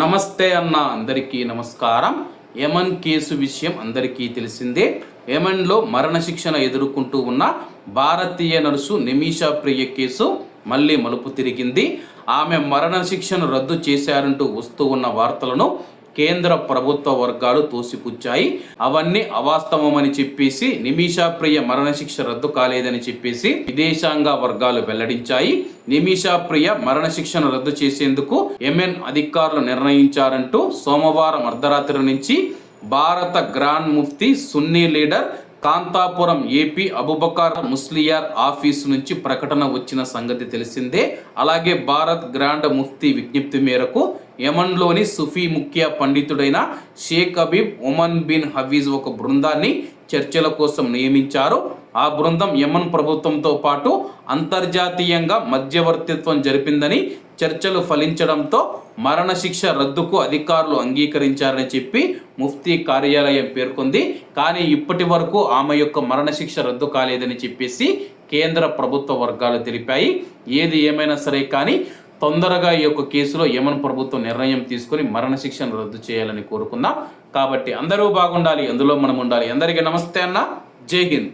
నమస్తే అన్న అందరికీ నమస్కారం. యమన్ కేసు విషయం అందరికీ తెలిసిందే. యమన్లో మరణశిక్షణ ఎదుర్కొంటూ ఉన్న భారతీయ నర్సు నిమిషా ప్రియ కేసు మళ్ళీ మలుపు తిరిగింది. ఆమె మరణశిక్షను రద్దు చేశారంటూ వస్తూ ఉన్న వార్తలను కేంద్ర ప్రభుత్వ వర్గాలు తోసిపుచ్చాయి. అవన్నీ అవాస్తవమని చెప్పేసి నిమిషా ప్రియ మరణశిక్ష రద్దు కాలేదని చెప్పేసి విదేశాంగ వర్గాలు వెల్లడించాయి. నిమిషా ప్రియ మరణశిక్షను రద్దు చేసేందుకు ఎంఎన్ అధికారులు నిర్ణయించారంటూ సోమవారం అర్ధరాత్రి నుంచి భారత గ్రాండ్ ముఫ్తీ సున్నీ leader Kanthapuram A P Abubakar Musliyar office నుంచి ప్రకటన వచ్చిన సంగతి తెలిసిందే. అలాగే భారత్ గ్రాండ్ ముఫ్తీ విజ్ఞప్తి మేరకు యమన్లోని సుఫీ ముఖ్య పండితుడైన Sheikh Habib Omar bin Hafiz ఒక బృందాన్ని చర్చల కోసం నియమించారు. ఆ బృందం యమన్ ప్రభుత్వంతో పాటు అంతర్జాతీయంగా మధ్యవర్తిత్వం జరిపిందని చర్చలు ఫలించడంతో మరణశిక్ష రద్దుకు అధికారులు అంగీకరించారని చెప్పి ముఫ్తీ కార్యాలయం పేర్కొంది. కానీ ఇప్పటి వరకు ఆమె యొక్క మరణశిక్ష రద్దు కాలేదని చెప్పేసి కేంద్ర ప్రభుత్వ వర్గాలు తెలిపాయి. ఏది ఏమైనా సరే కానీ తొందరగా ఈ యొక్క కేసులో యమన్ ప్రభుత్వం నిర్ణయం తీసుకొని మరణశిక్షను రద్దు చేయాలని కోరుకుందాం. కాబట్టి అందరూ బాగుండాలి అందులో మనం ఉండాలి. అందరికీ నమస్తే అన్న. జై హింద్.